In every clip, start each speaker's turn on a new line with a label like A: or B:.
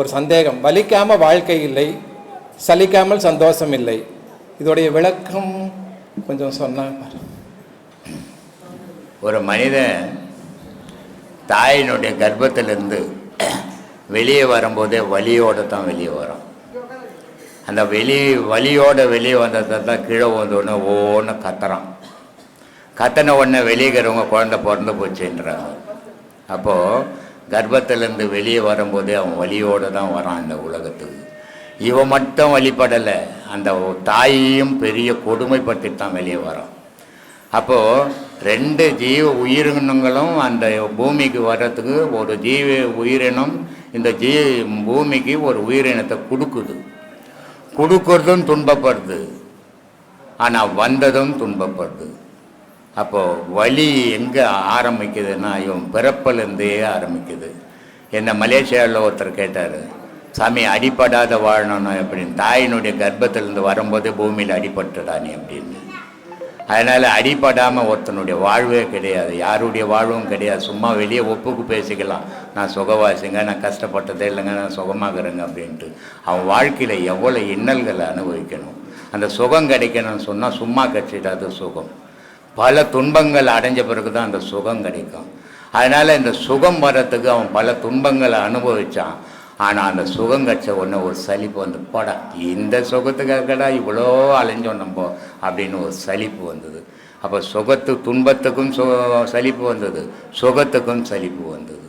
A: ஒரு சந்தேகம் வலிக்காமல் வாழ்க்கை இல்லை சலிக்காமல் சந்தோஷம் இல்லை இதோடைய விளக்கம் கொஞ்சம் சொன்னால்
B: ஒரு மனிதன் தாயினுடைய கர்ப்பத்திலிருந்து வெளியே வரும்போதே வலியோடு தான் வெளியே வரும் அந்த வெளி வலியோடு வெளியே வந்ததை தான் கீழே வந்தோடனே ஒவ்வொன்று கத்துறான் கத்தின உடனே வெளியேறவங்க குழந்த பிறந்து போச்சுன்றாங்க அப்போது கர்ப்பத்திலேருந்து வெளியே வரும்போது அவன் வழியோடு தான் வரான் இந்த உலகத்துக்கு இவன் மட்டும் வழிபடலை அந்த தாயையும் பெரிய கொடுமைப்பட்டு தான் வெளியே வரான் அப்போது ரெண்டு ஜீவ உயிரினங்களும் அந்த பூமிக்கு வர்றதுக்கு ஒரு ஜீவ உயிரினம் இந்த ஜீ பூமிக்கு ஒரு உயிரினத்தை கொடுக்குது கொடுக்கறதும் துன்பப்படுது ஆனால் வந்ததும் துன்பப்படுது அப்போது வலி எங்கே ஆரம்பிக்குதுன்னா இவன் பிறப்பிலேருந்தே ஆரம்பிக்குது என்னை மலேசியாவில் ஒருத்தர் கேட்டார் சாமி அடிப்படாத வாழணும் அப்படின்னு தாயினுடைய கர்ப்பத்திலேருந்து வரும்போது பூமியில் அடிபட்டுடானே அப்படின்னு அதனால் அடிப்படாமல் ஒருத்தனுடைய வாழ்வே கிடையாது யாருடைய வாழ்வும் கிடையாது சும்மா வெளியே ஒப்புக்கு பேசிக்கலாம் நான் சுகவாசிங்க நான் கஷ்டப்பட்டதே இல்லைங்க நான் சுகமாகறேங்க அப்படின்ட்டு அவன் வாழ்க்கையில் எவ்வளோ இன்னல்களை அனுபவிக்கணும் அந்த சுகம் கிடைக்கணும்னு சொன்னால் சும்மா கிடைச்சிடாத சுகம் பல துன்பங்கள் அடைஞ்ச பிறகு தான் அந்த சுகம் கிடைக்கும் அதனால் இந்த சுகம் வர்றதுக்கு அவன் பல துன்பங்களை அனுபவித்தான் ஆனால் அந்த சுகம் கிடச்ச உடனே ஒரு சலிப்பு வந்து படம் இந்த சுகத்துக்காகடா இவ்வளோ அலைஞ்சோம் நம்ம அப்படின்னு ஒரு சலிப்பு வந்தது அப்போ சுகத்து துன்பத்துக்கும் சு சலிப்பு வந்தது சுகத்துக்கும் சலிப்பு வந்தது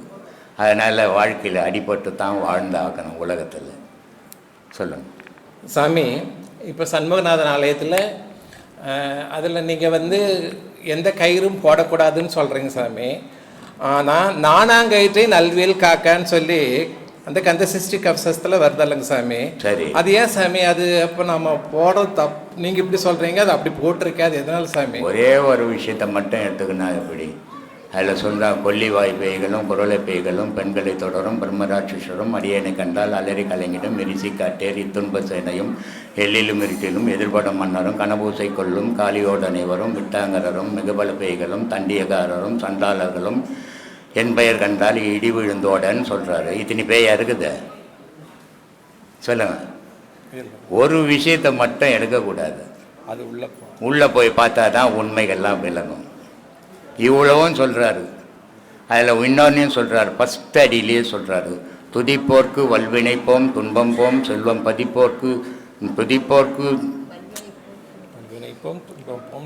B: அதனால் வாழ்க்கையில் அடிபட்டு தான் வாழ்ந்தாகணும் உலகத்தில் சொல்லுங்கள்
A: சாமி இப்போ சண்முகநாதன் ஆலயத்தில் அதில் நீங்கள் வந்து எந்த கயிறும் போடக்கூடாதுன்னு சொல்கிறீங்க சாமி ஆனால் நானாங்கயிற்றை நல்வியல் காக்கான்னு சொல்லி அந்த கந்த சிஸ்டி கப்சஸ்தில் வருதல்லங்க சாமி சரி அது ஏன் சாமி அது அப்போ நம்ம போட தப் நீங்கள் இப்படி சொல்கிறீங்க அது அப்படி போட்டிருக்காது அது எதனால சாமி
B: ஒரே ஒரு விஷயத்தை மட்டும் எடுத்துக்கணும் எப்படி அதில் சொல்கிறா கொல்லிவாய் வாய் பேய்களும் குரலை பேய்களும் பெண்களை தொடரும் பிரம்மராட்சசரும் அடியனை கண்டால் அலறி கலைஞரும் எரிசி காட்டேர் இத்துன்ப சேனையும் எல்லிலும் இருட்டிலும் எதிர்படம் மன்னரும் கனபூசை கொள்ளும் காளியோடனை வரும் விட்டாங்கரரும் மிகபல பேய்களும் தண்டியகாரரும் சண்டாளர்களும் என் பெயர் கண்டால் இடி விழுந்தோடன்னு சொல்கிறாரு இத்தனி பேயா இருக்குது சொல்லுங்க ஒரு விஷயத்தை மட்டும் எடுக்கக்கூடாது அது உள்ளே உள்ளே போய் பார்த்தா தான் உண்மைகள்லாம் விளங்கும் இவ்வளவும் சொல்கிறாரு அதில் இன்னொன்னையும் சொல்கிறார் ஃபஸ்ட் அடியிலேயே சொல்கிறாரு துதிப்போர்க்கு வல்வினைப்போம் துன்பம் போம் செல்வம் பதிப்போர்க்கு துதிப்போர்க்கு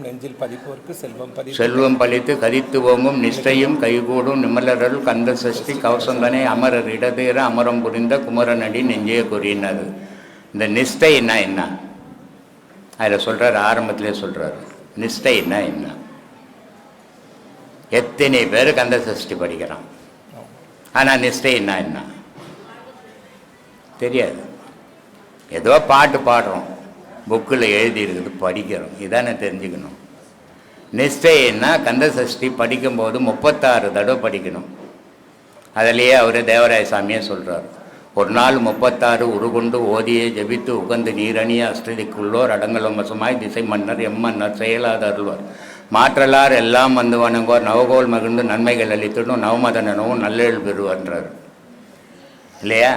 B: நெஞ்சில் பதிப்போர்க்கு செல்வம் பதி செல்வம் பழித்து கதித்து ஓங்கும் நிஷ்டையும் கைகூடும் நிமலரல் கந்த சஷ்டி கவசந்தனை அமரர் இடதேற அமரம் புரிந்த குமரநடி நெஞ்சையே கூறினார் இந்த நிஷ்டை என்ன என்ன அதில் சொல்கிறார் ஆரம்பத்திலே சொல்கிறார் என்ன என்ன எத்தனை பேர் கந்த சஷ்டி படிக்கிறான் ஆனால் நிஷ்டை என்ன என்ன தெரியாது ஏதோ பாட்டு பாடுறோம் புக்கில் எழுதியிருக்குது படிக்கிறோம் இதானே தெரிஞ்சுக்கணும் நிஷ்டைன்னா கந்த சஷ்டி படிக்கும்போது முப்பத்தாறு தடவை படிக்கணும் அதிலேயே அவர் தேவராய சாமியே சொல்கிறார் ஒரு நாள் முப்பத்தாறு உருகுண்டு ஓதியை ஜபித்து உகந்து நீரணி அஷ்டதிக்குள்ளோர் அடங்கலம் வசமாய் திசை மன்னர் எம்மன்னர் செயலாத அருள்வார் மாற்றலார் எல்லாம் வந்து வணங்குவார் நவகோல் மகிழ்ந்து நன்மைகள் அளித்திடும் நவமதனவும் நல்லெழு பெறுவன்றார் இல்லையா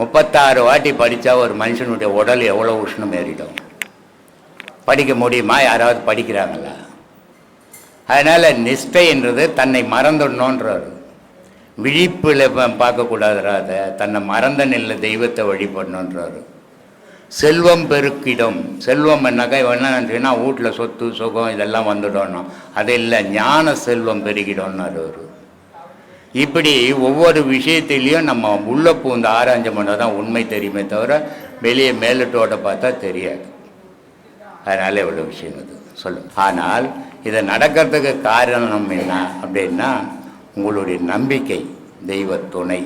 B: முப்பத்தாறு வாட்டி படித்தா ஒரு மனுஷனுடைய உடல் எவ்வளோ உஷ்ணம் ஏறிடும் படிக்க முடியுமா யாராவது படிக்கிறாங்களா அதனால் நிஷ்டைன்றது தன்னை மறந்துடணுன்றார் விழிப்பில் பார்க்கக்கூடாதுராத தன்னை மறந்த நிலை தெய்வத்தை வழிபடணுன்றாரு செல்வம் பெருக்கிடும் செல்வம் என்னாக்கா என்ன நினச்சின்னா வீட்டில் சொத்து சுகம் இதெல்லாம் வந்துடணும் அது இல்லை ஞான செல்வம் பெருகிடும்னார் அவர் இப்படி ஒவ்வொரு விஷயத்திலையும் நம்ம உள்ளே பூந்து ஆராய்ஞ்சம் பண்ணால் தான் உண்மை தெரியுமே தவிர வெளியே மேலட்டோட பார்த்தா தெரியாது அதனால் இவ்வளோ விஷயம் இது சொல்லும் ஆனால் இதை நடக்கிறதுக்கு காரணம் என்ன அப்படின்னா உங்களுடைய நம்பிக்கை தெய்வ துணை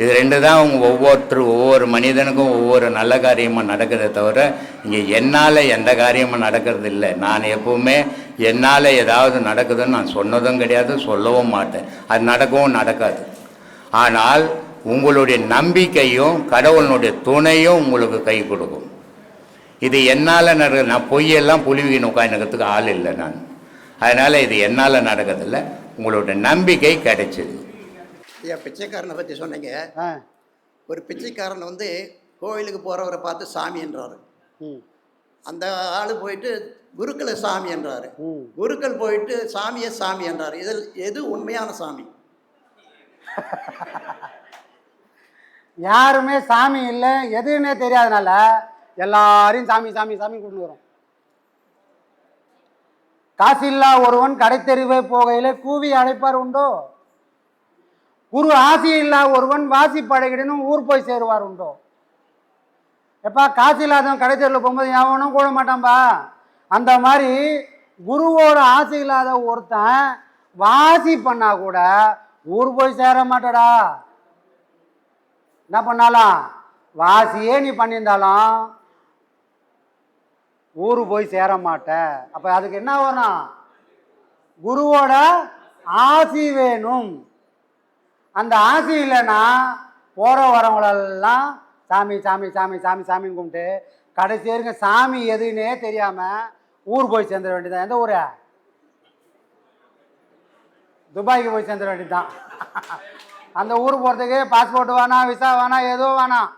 B: இது ரெண்டு தான் அவங்க ஒவ்வொருத்தரும் ஒவ்வொரு மனிதனுக்கும் ஒவ்வொரு நல்ல காரியமாக நடக்கிறத தவிர இங்கே என்னால் எந்த காரியமும் நடக்கிறது இல்லை நான் எப்போவுமே என்னால் ஏதாவது நடக்குதுன்னு நான் சொன்னதும் கிடையாது சொல்லவும் மாட்டேன் அது நடக்கவும் நடக்காது ஆனால் உங்களுடைய நம்பிக்கையும் கடவுளினுடைய துணையும் உங்களுக்கு கை கொடுக்கும் இது என்னால் நடக்குது நான் பொய்யெல்லாம் புலிவிக்கின்னு உட்காந்துக்கிறதுக்கு ஆள் இல்லை நான் அதனால் இது என்னால் நடக்கிறதில்ல உங்களுடைய நம்பிக்கை கிடைச்சிது
C: ஐயா பிச்சைக்காரனை பற்றி சொன்னீங்க ஒரு பிச்சைக்காரன் வந்து கோயிலுக்கு போகிறவரை பார்த்து சாமி என்றார் அந்த ஆள் போயிட்டு குருக்களை சாமி என்றார் குருக்கள் போயிட்டு சாமியை சாமி என்றார் இதில் எது உண்மையான சாமி
D: யாருமே சாமி இல்லை எதுவுமே தெரியாதனால எல்லாரையும் சாமி சாமி சாமி கூட்டு வரும் காசில்லா ஒருவன் கடைத்தெருவை போகையில் கூவி அழைப்பார் உண்டோ குரு ஆசி இல்லா ஒருவன் வாசி பழகிடணும் ஊர் போய் சேருவார் உண்டோ எப்பா காசு இல்லாதவன் கடைசியில் போகும்போது எவனும் கூட மாட்டான்பா அந்த மாதிரி குருவோட ஆசை இல்லாத ஒருத்தன் வாசி பண்ணா கூட ஊர் போய் சேர மாட்டடா என்ன பண்ணாலாம் வாசியே நீ பண்ணியிருந்தாலும் ஊர் போய் சேர மாட்ட அப்போ அதுக்கு என்ன வரும் குருவோட ஆசி வேணும் அந்த ஆசை இல்லைன்னா போகிற வரவங்களெல்லாம் சாமி சாமி சாமி சாமி சாமின்னு கும்பிட்டு கடைசி இருக்க சாமி எதுன்னே தெரியாமல் ஊர் போய் சேர்ந்துட வேண்டியதான் எந்த ஊர் துபாய்க்கு போய் சேர்ந்துட வேண்டியதுதான் அந்த ஊர் போகிறதுக்கு பாஸ்போர்ட் வேணாம் விசா வேணாம் எதுவும் வேணாம்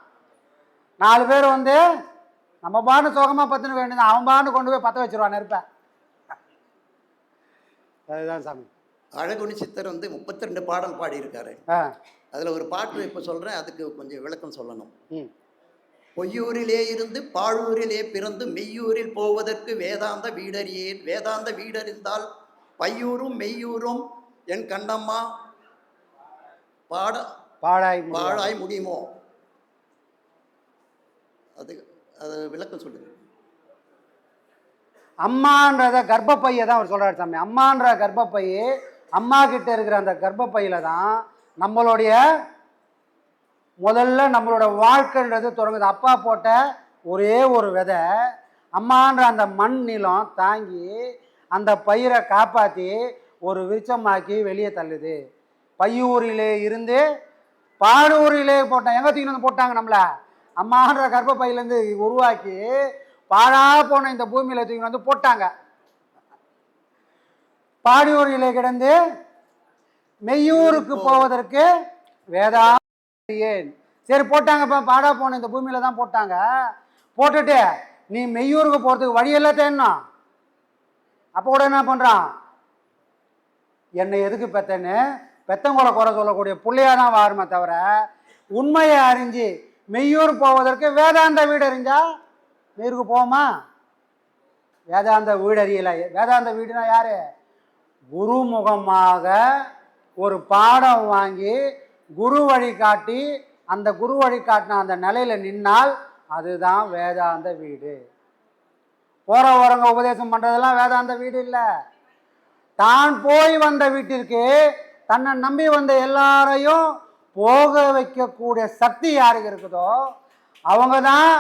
D: நாலு பேர் வந்து நம்ம பாடு சோகமாக பத்துன்னு வேண்டியது அவன் பாண்டு கொண்டு போய் பற்ற வச்சிருவான் நெருப்ப அதுதான் சாமி
C: அழகுனி சித்தர் வந்து முப்பத்தி ரெண்டு பாடல் பாடியிருக்காரு அதில் ஒரு பாட்டு இப்போ சொல்கிறேன் அதுக்கு கொஞ்சம் விளக்கம் சொல்லணும் பொய்யூரிலே இருந்து பாழூரிலே பிறந்து மெய்யூரில் போவதற்கு வேதாந்த வீடறியேன் வேதாந்த வீடறிந்தால் பையூரும் மெய்யூரும் என் கண்ணம்மா பாட பாழாய் பாழாய் முடியுமோ அது அது விளக்கம் சொல்லுங்க
D: அம்மான்றத கர்ப்பப்பையை தான் அவர் சொல்கிறார் சாமி அம்மான்ற கர்ப்பப்பையே அம்மா கிட்ட இருக்கிற அந்த கர்ப்பப்பையில தான் நம்மளுடைய முதல்ல நம்மளோட வாழ்க்கைன்றது தொடங்குது அப்பா போட்ட ஒரே ஒரு விதை அம்மான்ற அந்த மண் நிலம் தாங்கி அந்த பயிரை காப்பாற்றி ஒரு விருச்சமாக்கி வெளியே தள்ளுது பையூரிலே இருந்து பாடூரிலே போட்டோம் எங்கே தூக்கிட்டு வந்து போட்டாங்க நம்மளை அம்மான்ற கர்ப்பப்பையிலேருந்து உருவாக்கி பாழா போன இந்த பூமியில் தூக்கி வந்து போட்டாங்க பாடியூரிலே கிடந்து மெய்யூருக்கு போவதற்கு வேதா ஏன் சரி இப்போ பாடா போன இந்த பூமியில தான் போட்டாங்க போட்டுட்டு நீ மெய்யூருக்கு போகிறதுக்கு வழியெல்லாம் தேடணும் அப்போ கூட என்ன பண்ணுறான் என்னை எதுக்கு பெத்தன்னு பெத்தங்குளை குறை சொல்லக்கூடிய பிள்ளையாக தான் வாருமே தவிர உண்மையை அறிஞ்சு மெய்யூர் போவதற்கு வேதாந்த வீடு அறிஞ்சா மெய்யூருக்கு போவோமா வேதாந்த வீடு அறியலை வேதாந்த வீடுனா யார் குருமுகமாக ஒரு பாடம் வாங்கி குரு வழிகாட்டி அந்த குரு வழிகாட்டின அந்த நிலையில் நின்னால் அதுதான் வேதாந்த வீடு போகிற ஓரங்க உபதேசம் பண்ணுறதெல்லாம் வேதாந்த வீடு இல்லை தான் போய் வந்த வீட்டிற்கு தன்னை நம்பி வந்த எல்லாரையும் போக வைக்கக்கூடிய சக்தி யாருக்கு இருக்குதோ அவங்க தான்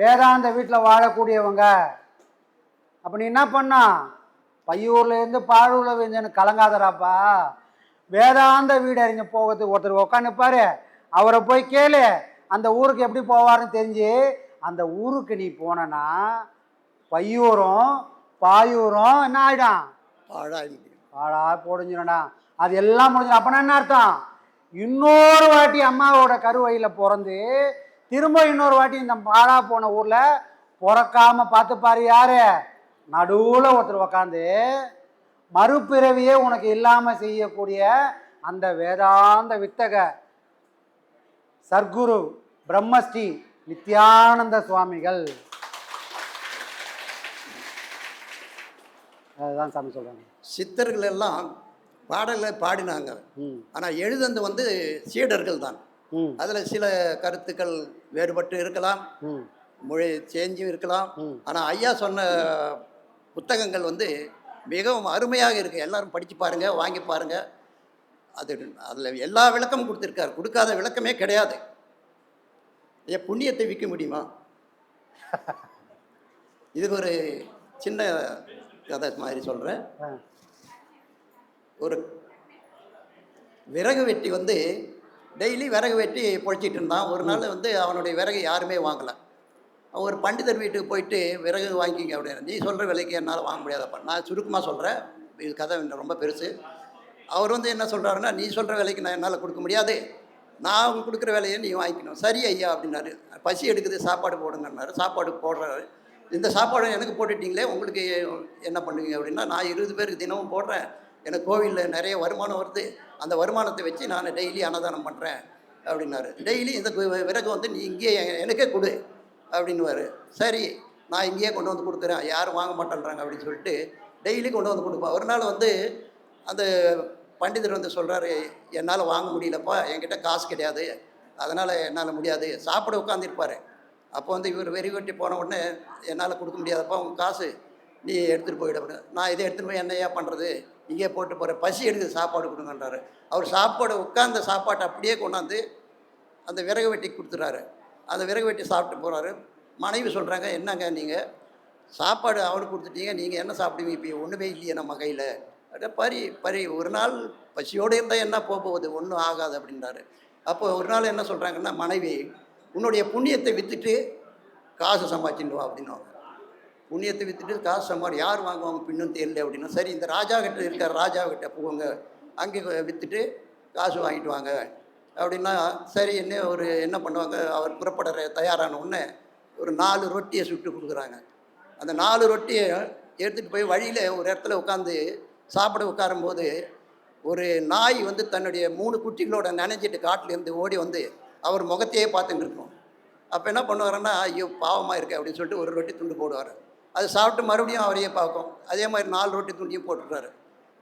D: வேதாந்த வீட்டில் வாழக்கூடியவங்க அப்படி என்ன பண்ணான் பையூர்லேருந்து பாழூரில் வந்து கலங்காதராப்பா வேதாந்த வீடு அறிஞ்சு போகிறதுக்கு ஒருத்தர் உக்காந்துப்பார் அவரை போய் கேளு அந்த ஊருக்கு எப்படி போவார்னு தெரிஞ்சு அந்த ஊருக்கு நீ போனனா பையூரும் பாயூரும் என்ன ஆகிடும் பாழாய் பாழா பொடிஞ்சிடும்டா அது எல்லாம் முடிஞ்சிடும் அப்போனா என்ன அர்த்தம் இன்னொரு வாட்டி அம்மாவோட கருவையில் பிறந்து திரும்ப இன்னொரு வாட்டி இந்த பாழா போன ஊரில் பிறக்காமல் பார்த்துப்பாரு யாரு நடுவில் ஒருத்தர் உக்காந்து மறுபிறவியே உனக்கு இல்லாமல் செய்யக்கூடிய அந்த வேதாந்த வித்தக சர்க்குரு பிரம்மஸ்ரீ நித்யானந்த சுவாமிகள்
C: அதுதான் சாமி சொல்கிறாங்க சித்தர்கள் எல்லாம் பாடலை பாடினாங்க ஆனால் எழுதந்து வந்து சீடர்கள் தான் அதில் சில கருத்துக்கள் வேறுபட்டு இருக்கலாம் மொழி சேஞ்சும் இருக்கலாம் ஆனால் ஐயா சொன்ன புத்தகங்கள் வந்து மிகவும் அருமையாக இருக்குது எல்லோரும் படித்து பாருங்கள் வாங்கி பாருங்கள் அது அதில் எல்லா விளக்கமும் கொடுத்துருக்காரு கொடுக்காத விளக்கமே கிடையாது ஏன் புண்ணியத்தை விற்க முடியுமா இது ஒரு சின்ன கதை மாதிரி சொல்கிறேன் ஒரு விறகு வெட்டி வந்து டெய்லி விறகு வெட்டி பொழைச்சிட்டு இருந்தான் ஒரு நாள் வந்து அவனுடைய விறகு யாருமே வாங்கலை ஒரு பண்டிதர் வீட்டுக்கு போயிட்டு விறகு வாங்கிக்கிங்க அப்படின்னு நீ சொல்கிற விலைக்கு என்னால் வாங்க முடியாதப்பா நான் சுருக்கமாக சொல்கிறேன் இது கதை ரொம்ப பெருசு அவர் வந்து என்ன சொல்கிறாருன்னா நீ சொல்கிற விலைக்கு நான் என்னால் கொடுக்க முடியாது நான் அவங்க கொடுக்குற வேலையை நீ வாங்கிக்கணும் சரி ஐயா அப்படின்னாரு பசி எடுக்குது சாப்பாடு போடுங்கன்னாரு சாப்பாடு போடுறாரு இந்த சாப்பாடு எனக்கு போட்டுட்டிங்களே உங்களுக்கு என்ன பண்ணுவீங்க அப்படின்னா நான் இருபது பேருக்கு தினமும் போடுறேன் எனக்கு கோவிலில் நிறைய வருமானம் வருது அந்த வருமானத்தை வச்சு நான் டெய்லி அன்னதானம் பண்ணுறேன் அப்படின்னாரு டெய்லி இந்த விறகு வந்து நீ இங்கேயே எனக்கே கொடு அப்படின்னுவார் சரி நான் இங்கேயே கொண்டு வந்து கொடுக்குறேன் யாரும் வாங்க மாட்டேன்றாங்க அப்படின்னு சொல்லிட்டு டெய்லி கொண்டு வந்து கொடுப்பேன் ஒரு நாள் வந்து அந்த பண்டிதர் வந்து சொல்கிறாரு என்னால் வாங்க முடியலப்பா என்கிட்ட காசு கிடையாது அதனால் என்னால் முடியாது சாப்பிட உட்காந்துருப்பார் அப்போ வந்து இவர் வெறி வெட்டி போன உடனே என்னால் கொடுக்க முடியாதப்பா உங்கள் காசு நீ எடுத்துகிட்டு போயிட நான் இதை எடுத்துகிட்டு போய் என்னையா பண்ணுறது இங்கே போட்டு போகிறேன் பசி எடுத்து சாப்பாடு கொடுங்கன்றாரு அவர் சாப்பாடு உட்காந்த சாப்பாட்டை அப்படியே கொண்டாந்து அந்த விறகு வெட்டி கொடுத்துறாரு அதை விறகு வெட்டி சாப்பிட்டு போகிறாரு மனைவி சொல்கிறாங்க என்னங்க நீங்கள் சாப்பாடு அவனுக்கு கொடுத்துட்டீங்க நீங்கள் என்ன சாப்பிடுவீங்க இப்போ ஒன்றுமே இல்லையே நம்ம கையில் அப்படியே பரி பரி ஒரு நாள் பசியோடு இருந்தால் என்ன போக போகுது ஒன்றும் ஆகாது அப்படின்றாரு அப்போ ஒரு நாள் என்ன சொல்கிறாங்கன்னா மனைவி உன்னுடைய புண்ணியத்தை விற்றுட்டு காசு சம்பாதிச்சுட்டு வா அப்படின்னுவாங்க புண்ணியத்தை விற்றுட்டு காசு சம்பாதி யார் வாங்குவாங்க பின்னும் தெரியல அப்படின்னா சரி இந்த ராஜா கிட்ட இருக்கிற ராஜா கிட்ட போங்க அங்கே விற்றுட்டு காசு வாங்கிட்டு வாங்க அப்படின்னா சரின்னு ஒரு என்ன பண்ணுவாங்க அவர் புறப்பட தயாரான உடனே ஒரு நாலு ரொட்டியை சுட்டு கொடுக்குறாங்க அந்த நாலு ரொட்டியை எடுத்துகிட்டு போய் வழியில் ஒரு இடத்துல உட்காந்து சாப்பிட உட்காரும்போது ஒரு நாய் வந்து தன்னுடைய மூணு குட்டிகளோட நினைஞ்சிட்டு காட்டிலேருந்து ஓடி வந்து அவர் முகத்தையே பார்த்துட்டு அப்போ என்ன பண்ணுவாருன்னா ஐயோ பாவமாக இருக்கு அப்படின்னு சொல்லிட்டு ஒரு ரொட்டி துண்டு போடுவார் அது சாப்பிட்டு மறுபடியும் அவரையே பார்க்கும் அதே மாதிரி நாலு ரொட்டி துண்டியும் போட்டுருக்காரு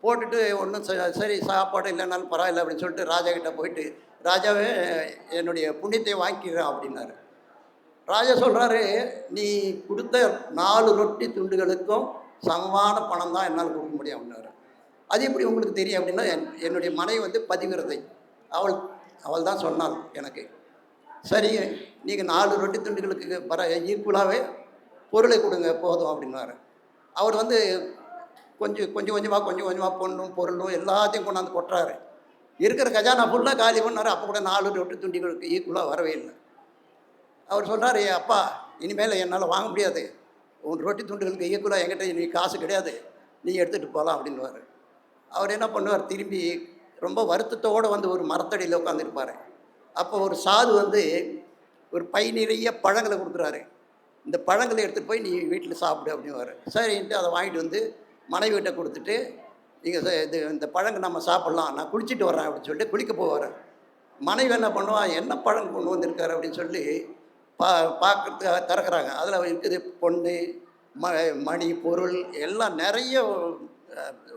C: போட்டுட்டு ஒன்றும் சரி சாப்பாடு இல்லைனாலும் பரவாயில்ல அப்படின்னு சொல்லிட்டு ராஜா கிட்டே போயிட்டு ராஜாவே என்னுடைய புண்ணியத்தை வாங்கிக்கிறேன் அப்படின்னாரு ராஜா சொல்கிறாரு நீ கொடுத்த நாலு ரொட்டி துண்டுகளுக்கும் சமமான பணம் தான் என்னால் கொடுக்க முடியும் அப்படின்னாரு அது எப்படி உங்களுக்கு தெரியும் அப்படின்னா என் என்னுடைய மனைவி வந்து பதிவிரதை அவள் அவள் தான் சொன்னாள் எனக்கு சரி நீங்கள் நாலு ரொட்டி துண்டுகளுக்கு வர ஈக்குவலாகவே பொருளை கொடுங்க போதும் அப்படின்னாரு அவர் வந்து கொஞ்சம் கொஞ்சம் கொஞ்சமாக கொஞ்சம் கொஞ்சமாக பொண்ணும் பொருளும் எல்லாத்தையும் கொண்டாந்து கொட்டுறாரு இருக்கிற கஜானா ஃபுல்லாக காலி பண்ணார் அப்போ கூட நாலு ரொட்டி துண்டிகளுக்கு ஈக்குவலாக வரவே இல்லை அவர் சொல்கிறார் அப்பா இனிமேல் என்னால் வாங்க முடியாது உன் ரொட்டி துண்டுகளுக்கு ஈக்குவலாக என்கிட்ட நீ காசு கிடையாது நீ எடுத்துகிட்டு போகலாம் அப்படின்வார் அவர் என்ன பண்ணுவார் திரும்பி ரொம்ப வருத்தத்தோடு வந்து ஒரு மரத்தடியில் உட்காந்துருப்பார் அப்போ ஒரு சாது வந்து ஒரு பை நிறைய பழங்களை கொடுக்குறாரு இந்த பழங்களை எடுத்துகிட்டு போய் நீ வீட்டில் சாப்பிடு அப்படின்னு அப்படின்வார் சரின்ட்டு அதை வாங்கிட்டு வந்து மனைவிகிட்ட கொடுத்துட்டு நீங்கள் இது இந்த பழங்கு நம்ம சாப்பிட்லாம் நான் குளிச்சுட்டு வரேன் அப்படின்னு சொல்லிட்டு குளிக்க போகிறேன் மனைவி என்ன பண்ணுவான் என்ன பழம் கொண்டு வந்திருக்காரு அப்படின்னு சொல்லி பா பார்க்குறதுக்காக திறக்கிறாங்க அதில் இருக்குது பொண்ணு ம மணி பொருள் எல்லாம் நிறைய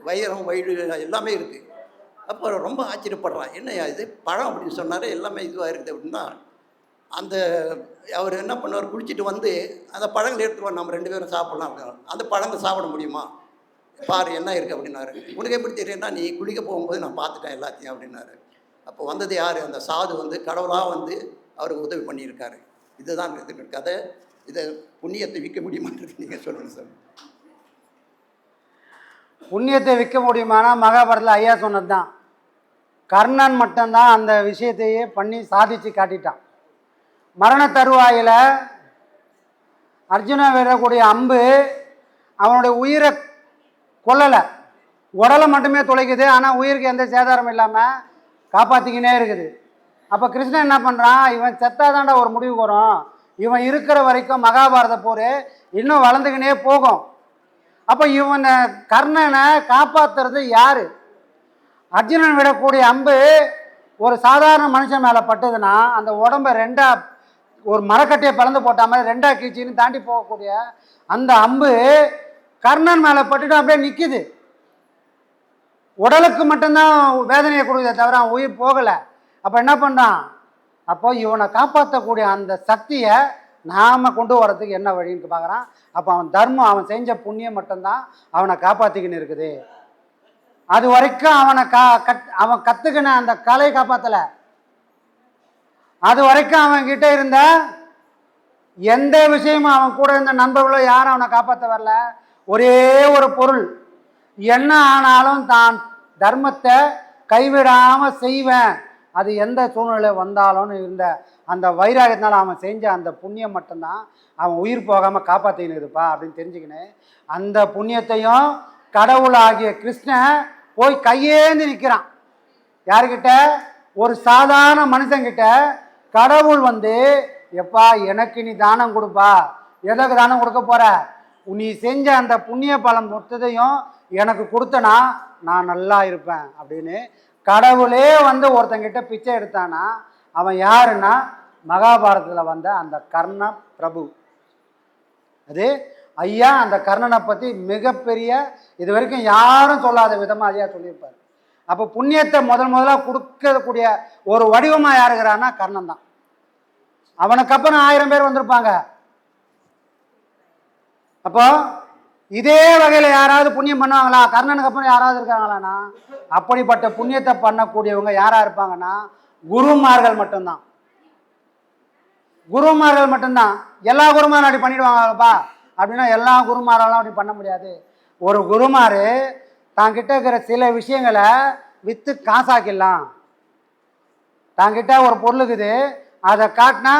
C: வைரம் வயிறு எல்லாமே இருக்குது அப்போ ரொம்ப ஆச்சரியப்படுறான் என்னையா இது பழம் அப்படின்னு சொன்னார் எல்லாமே இதுவாக இருக்குது அப்படின்னா அந்த அவர் என்ன பண்ணுவார் குளிச்சுட்டு வந்து அந்த பழங்கள் எடுத்துருவார் நம்ம ரெண்டு பேரும் சாப்பிட்லாம் அந்த பழங்கள் சாப்பிட முடியுமா பாரு என்ன இருக்குது அப்படின்னாரு உனக்கு எப்படி தெரியும்னா நீ குளிக்க போகும்போது நான் பார்த்துட்டேன் எல்லாத்தையும் அப்படின்னாரு அப்போ வந்தது யார் அந்த சாது வந்து கடவுளாக வந்து அவருக்கு உதவி பண்ணியிருக்காரு இதுதான் இது கதை இதை புண்ணியத்தை விற்க முடியுமான்றது நீங்கள் சொல்லுங்கள் சார்
D: புண்ணியத்தை விற்க முடியுமானா மகாபாரத்தில் ஐயா சொன்னது தான் கர்ணன் மட்டும்தான் அந்த விஷயத்தையே பண்ணி சாதித்து காட்டிட்டான் மரண தருவாயில் அர்ஜுனா விடக்கூடிய அம்பு அவனுடைய உயிரை கொல்லலை உடலை மட்டுமே துளைக்குது ஆனால் உயிருக்கு எந்த சேதாரம் இல்லாமல் காப்பாற்றிக்கினே இருக்குது அப்போ கிருஷ்ணன் என்ன பண்ணுறான் இவன் செத்தாதாண்டா ஒரு முடிவு வரும் இவன் இருக்கிற வரைக்கும் மகாபாரத போர் இன்னும் வளர்ந்துக்கினே போகும் அப்போ இவனை கர்ணனை காப்பாற்றுறது யார் அர்ஜுனன் விடக்கூடிய அம்பு ஒரு சாதாரண மனுஷன் மேலே பட்டதுன்னா அந்த உடம்பை ரெண்டாக ஒரு மரக்கட்டையை பறந்து போட்டால் மாதிரி ரெண்டாக கீச்சின்னு தாண்டி போகக்கூடிய அந்த அம்பு கர்ணன் மேலே பட்டுட்டு அப்படியே நிற்கிது உடலுக்கு மட்டும்தான் வேதனையை கொடுக்குதே தவிர அவன் உயிர் போகலை அப்போ என்ன பண்ணுறான் அப்போ இவனை காப்பாற்றக்கூடிய அந்த சக்தியை நாம் கொண்டு வரதுக்கு என்ன வழின்னு பார்க்குறான் அப்போ அவன் தர்மம் அவன் செஞ்ச புண்ணியம் மட்டும்தான் அவனை காப்பாற்றிக்கின்னு இருக்குது அது வரைக்கும் அவனை கா கத் அவன் கற்றுக்கின அந்த கலையை காப்பாற்றலை அது வரைக்கும் அவன் கிட்டே இருந்த எந்த விஷயமும் அவன் கூட இருந்த நண்பர்களோ யாரும் அவனை காப்பாற்ற வரல ஒரே ஒரு பொருள் என்ன ஆனாலும் தான் தர்மத்தை கைவிடாமல் செய்வேன் அது எந்த சூழ்நிலை வந்தாலும் இருந்த அந்த வைராகத்தினால் அவன் செஞ்ச அந்த புண்ணியம் மட்டும்தான் அவன் உயிர் போகாமல் இருப்பா அப்படின்னு தெரிஞ்சுக்கினு அந்த புண்ணியத்தையும் கடவுளாகிய கிருஷ்ணன் போய் கையேந்து நிற்கிறான் யாருக்கிட்ட ஒரு சாதாரண மனுஷங்கிட்ட கடவுள் வந்து எப்பா எனக்கு நீ தானம் கொடுப்பா எதற்கு தானம் கொடுக்க போகிற நீ செஞ்ச அந்த புண்ணிய பலம் மொத்ததையும் எனக்கு கொடுத்தனா நான் நல்லா இருப்பேன் அப்படின்னு கடவுளே வந்து ஒருத்தங்கிட்ட பிச்சை எடுத்தானா அவன் யாருன்னா மகாபாரதத்தில் வந்த அந்த கர்ண பிரபு அது ஐயா அந்த கர்ணனை பற்றி மிகப்பெரிய இது வரைக்கும் யாரும் சொல்லாத விதமாக ஐயா சொல்லியிருப்பார் அப்போ புண்ணியத்தை முதல் முதலாக கொடுக்கக்கூடிய ஒரு வடிவமாக யாருகிறான்னா கர்ணன் தான் அவனுக்கு அப்புறம் ஆயிரம் பேர் வந்திருப்பாங்க அப்போ இதே வகையில் யாராவது புண்ணியம் பண்ணுவாங்களா கர்ணனுக்கு அப்புறம் யாராவது இருக்காங்களாண்ணா அப்படிப்பட்ட புண்ணியத்தை பண்ணக்கூடியவங்க யாராக இருப்பாங்கன்னா குருமார்கள் மட்டும்தான் குருமார்கள் மட்டும்தான் எல்லா குருமாரும் அப்படி பண்ணிடுவாங்கப்பா அப்படின்னா எல்லா குருமாரெல்லாம் அப்படி பண்ண முடியாது ஒரு குருமார் தாங்கிட்ட இருக்கிற சில விஷயங்களை விற்று காசாக்கிடலாம் தாங்கிட்ட ஒரு பொருளுக்குது அதை காட்டினா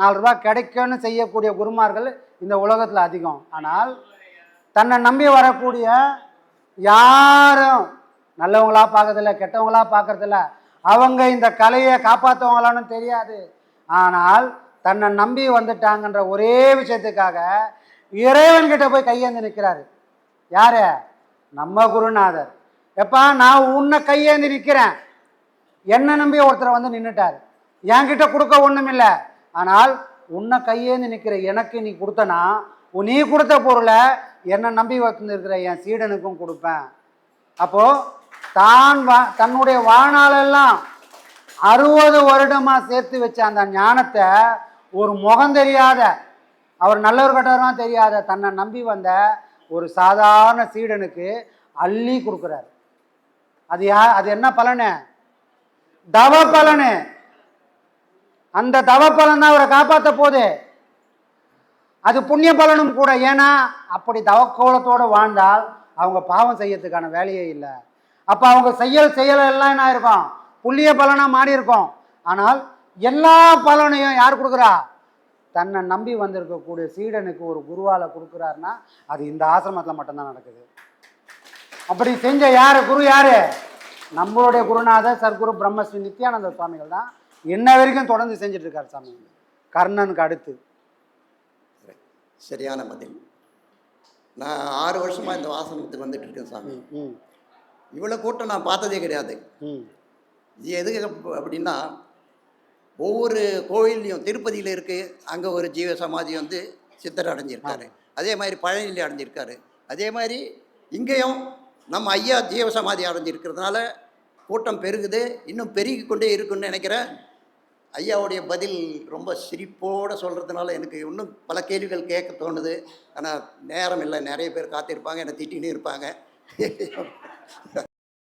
D: நாலு ரூபா கிடைக்கும்னு செய்யக்கூடிய குருமார்கள் இந்த உலகத்தில் அதிகம் ஆனால் தன்னை நம்பி வரக்கூடிய யாரும் நல்லவங்களா பார்க்கறதில்ல கெட்டவங்களா பார்க்கறதில்ல அவங்க இந்த கலையை காப்பாற்றுவங்களான்னு தெரியாது ஆனால் தன்னை நம்பி வந்துட்டாங்கன்ற ஒரே விஷயத்துக்காக இறைவன்கிட்ட போய் கையேந்து நிற்கிறாரு யாரு நம்ம குருநாதர் எப்பா நான் உன்னை கையேந்து நிற்கிறேன் என்னை நம்பி ஒருத்தரை வந்து நின்றுட்டார் என்கிட்ட கொடுக்க ஒன்றும் இல்லை ஆனால் உன்னை கையேந்து நிற்கிற எனக்கு நீ கொடுத்தனா நீ கொடுத்த பொருளை என்னை நம்பி வந்துருக்கிற என் சீடனுக்கும் கொடுப்பேன் அப்போது தான் வா தன்னுடைய வாழ்நாளெல்லாம் அறுபது வருடமாக சேர்த்து வச்ச அந்த ஞானத்தை ஒரு முகம் தெரியாத அவர் நல்லவர் கட்டவரான் தெரியாத தன்னை நம்பி வந்த ஒரு சாதாரண சீடனுக்கு அள்ளி கொடுக்குறாரு அது யா அது என்ன பலனு தவ பலனு அந்த தவ பலன்தான் அவரை காப்பாற்ற போது அது புண்ணிய பலனும் கூட ஏன்னா அப்படி தவக்கோலத்தோடு வாழ்ந்தால் அவங்க பாவம் செய்யறதுக்கான வேலையே இல்லை அப்போ அவங்க செயல் செயலெல்லாம் என்ன ஆயிருக்கும் புள்ளிய பலனாக மாறி இருக்கும் ஆனால் எல்லா பலனையும் யார் கொடுக்குறா தன்னை நம்பி வந்திருக்கக்கூடிய சீடனுக்கு ஒரு குருவால் கொடுக்குறாருன்னா அது இந்த ஆசிரமத்தில் மட்டும்தான் நடக்குது அப்படி செஞ்ச யார் குரு யார் நம்மளுடைய குருநாதர் சர்க்குரு பிரம்மஸ்ரீ நித்யானந்த சுவாமிகள் தான் இன்ன வரைக்கும் தொடர்ந்து செஞ்சுட்டு இருக்காரு சாமி கர்ணனுக்கு அடுத்து
C: சரியான பதில் நான் ஆறு வருஷமாக இந்த வாசனத்துக்கு வந்துட்டு இருக்கேன் சாமி இவ்வளோ கூட்டம் நான் பார்த்ததே கிடையாது இது எதுக்கு அப்படின்னா ஒவ்வொரு கோயில்லையும் திருப்பதியில் இருக்குது அங்கே ஒரு ஜீவ சமாதி வந்து சித்தர் அடைஞ்சிருக்காரு அதே மாதிரி பழனியில் அடைஞ்சிருக்காரு அதே மாதிரி இங்கேயும் நம்ம ஐயா ஜீவ சமாதி அடைஞ்சிருக்கிறதுனால கூட்டம் பெருகுது இன்னும் பெருகிக்கொண்டே கொண்டே இருக்குன்னு நினைக்கிறேன் ஐயாவுடைய பதில் ரொம்ப சிரிப்போடு சொல்கிறதுனால எனக்கு இன்னும் பல கேள்விகள் கேட்க தோணுது ஆனால் நேரம் இல்லை நிறைய பேர் காத்திருப்பாங்க என்னை திட்டின்னு இருப்பாங்க